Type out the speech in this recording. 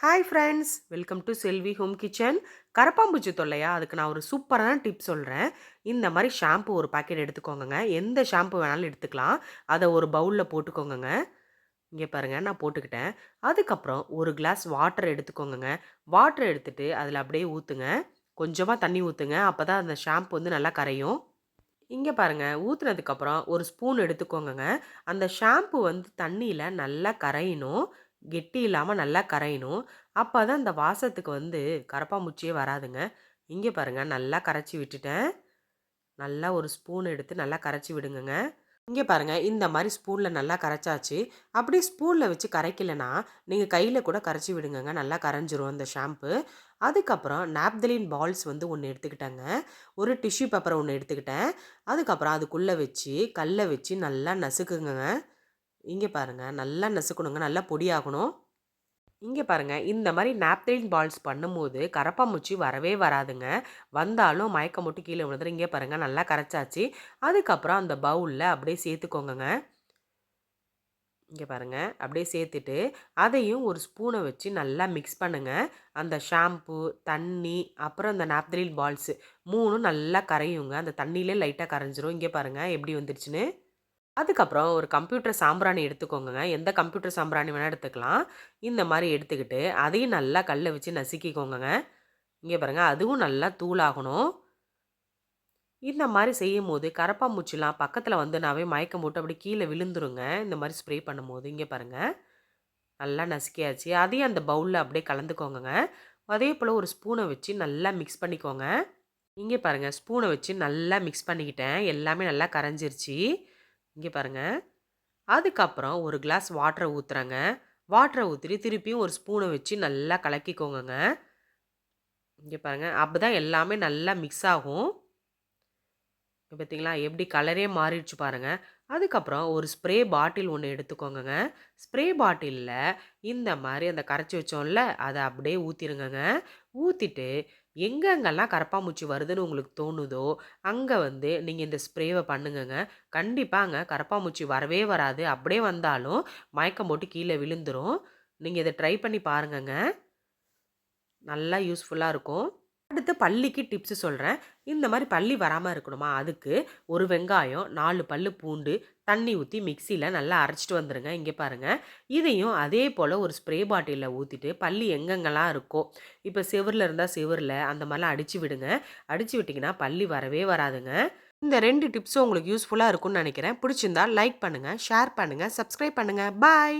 Hi friends welcome to Selvi home kitchen கரப்பாம்பூச்சி தொல்லையா? அதுக்கு நான் ஒரு சூப்பரான டிப் சொல்கிறேன் இந்த மாதிரி ஷாம்பு ஒரு பாக்கெட் எடுத்துக்கோங்கங்க. எந்த ஷாம்பு வேணாலும் எடுத்துக்கலாம். அதை ஒரு பவுலில் போட்டுக்கோங்கங்க. இங்கே பாருங்கள் நான் போட்டுக்கிட்டேன். அதுக்கப்புறம் ஒரு கிளாஸ் வாட்டர் எடுத்துக்கோங்கங்க. வாட்டர் எடுத்துகிட்டு அதில் அப்படியே ஊற்றுங்க கொஞ்சமாக தண்ணி ஊற்றுங்க அப்போ தான் அந்த ஷாம்பு வந்து நல்லா கரையும். இங்கே பாருங்கள் ஊற்றுனதுக்கப்புறம் ஒரு ஸ்பூன் எடுத்துக்கோங்கங்க. அந்த ஷாம்பு வந்து தண்ணியில் நல்லா கரையணும். கெட்டி இல்லாமல் நல்லா கரையணும். அப்போ தான் இந்த வாசத்துக்கு வந்து கரப்பாம்பூச்சியே வராதுங்க. இங்கே பாருங்கள் நல்லா கரைச்சி விட்டுட்டேன். நல்லா ஒரு ஸ்பூன் எடுத்து நல்லா கரைச்சி விடுங்கங்க. இங்கே பாருங்கள் இந்த மாதிரி ஸ்பூனில் நல்லா கரைச்சாச்சு. அப்படி ஸ்பூனில் வச்சு கரைக்கலைன்னா நீங்கள் கையில் கூட கரைச்சி விடுங்கங்க. நல்லா கரைஞ்சிரும் அந்த ஷாம்பு. அதுக்கப்புறம் நாப்தலின் பால்ஸ் வந்து ஒன்று எடுத்துக்கிட்டேங்க. ஒரு டிஷ்யூ பேப்பரை ஒன்று எடுத்துக்கிட்டேன். அதுக்கப்புறம் அதுக்குள்ளே வச்சு கல்லை வச்சு நல்லா நசுக்குங்க இங்கே பாருங்கள் நல்லா நசுக்கணுங்க நல்லா பொடியாகணும். இங்கே பாருங்கள் இந்த மாதிரி நாப்தலின் பால்ஸ் பண்ணும்போது கரப்பாம்பூச்சி வரவே வராதுங்க. வந்தாலும் மயக்கம் மட்டும் கீழே விழுந்துடும் இங்கே பாருங்கள் நல்லா கரைச்சாச்சு. அதுக்கப்புறம் அந்த பவுலில் அப்படியே சேர்த்துக்கோங்கங்க. இங்கே பாருங்கள் அப்படியே சேர்த்துட்டு அதையும் ஒரு ஸ்பூனை வச்சு நல்லா மிக்ஸ் பண்ணுங்கள் அந்த ஷாம்பு தண்ணி அப்புறம் அந்த நாப்தலின் பால்ஸு மூணும் நல்லா கரையுங்க. அந்த தண்ணியிலே லைட்டாக கரைஞ்சிரும். இங்கே பாருங்கள் எப்படி வந்துருச்சுன்னு. அதுக்கப்புறம் ஒரு கம்ப்யூட்டர் சாம்பிராணி எடுத்துக்கோங்க எந்த கம்ப்யூட்டர் சாம்பிராணி வேணால் எடுத்துக்கலாம். இந்த மாதிரி எடுத்துக்கிட்டு அதையும் நல்லா கல்லை வச்சு நசுக்கிக்கோங்க இங்கே பாருங்கள் அதுவும் நல்லா தூளாகணும். இந்த மாதிரி செய்யும் போது கரப்பாம்பூச்சிலாம் பக்கத்தில் வந்து நாவே மயக்கம் போட்டு அப்படி கீழே விழுந்துருங்க. இந்த மாதிரி ஸ்ப்ரே பண்ணும்போது இங்கே பாருங்கள் நல்லா நசுக்கியாச்சு. அதையும் அந்த பவுலில் அப்படியே கலந்துக்கோங்க அதே போல் ஒரு ஸ்பூனை வச்சு நல்லா மிக்ஸ் பண்ணிக்கோங்க. இங்கே பாருங்கள் ஸ்பூனை வச்சு நல்லா மிக்ஸ் பண்ணிக்கிட்டேன். எல்லாமே நல்லா கரைஞ்சிருச்சு. இங்கே பாருங்கள் அதுக்கப்புறம் ஒரு கிளாஸ் வாட்டரை ஊற்றுறேங்க வாட்டரை ஊற்றிட்டு திருப்பியும் ஒரு ஸ்பூனை வச்சு நல்லா கலக்கிக்கோங்க இங்கே பாருங்கள் அப்போ தான் எல்லாமே நல்லா மிக்ஸ் ஆகும். பார்த்தீங்களா எப்படி கலரே மாறிடுச்சு பாருங்கள் அதுக்கப்புறம் ஒரு ஸ்ப்ரே பாட்டில் ஒன்று எடுத்துக்கோங்க ஸ்ப்ரே பாட்டிலில் இந்த மாதிரி அந்த கரைச்சி வச்சோம்ல அதை அப்படியே ஊற்றிருங்கங்க ஊற்றிட்டு எங்கெங்கெல்லாம் கரப்பாம்பூச்சி வருதுன்னு உங்களுக்கு தோணுதோ அங்கே வந்து நீங்கள் இந்த ஸ்ப்ரேவை பண்ணுங்கங்க. கண்டிப்பாக அங்கே கரப்பாம்பூச்சி வரவே வராது. அப்படியே வந்தாலும் மயக்கம் போட்டு கீழே விழுந்துடும் நீங்கள் இதை ட்ரை பண்ணி பாருங்கங்க. நல்லா யூஸ்ஃபுல்லாக இருக்கும். அடுத்து பள்ளிக்கு டிப்ஸு சொல்கிறேன் இந்த மாதிரி பள்ளி வராமல் இருக்கணுமா? அதுக்கு ஒரு வெங்காயம் நாலு பல் பூண்டு தண்ணி ஊற்றி மிக்சியில் நல்லா அரைச்சிட்டு வந்துடுங்க இங்கே பாருங்கள் இதையும் அதே போல் ஒரு ஸ்ப்ரே பாட்டிலில் ஊற்றிட்டு பள்ளி எங்கெங்கெல்லாம் இருக்கோ இப்போ செவரில் இருந்தால் செவரில் அந்த மாதிரிலாம் அடித்து விடுங்க. அடித்து விட்டிங்கன்னா பள்ளி வரவே வராதுங்க. இந்த ரெண்டு டிப்ஸும் உங்களுக்கு யூஸ்ஃபுல்லாக இருக்கும்னு நினைக்கிறேன். பிடிச்சிருந்தா லைக் பண்ணுங்கள் ஷேர் பண்ணுங்கள் சப்ஸ்கிரைப் பண்ணுங்கள் பாய்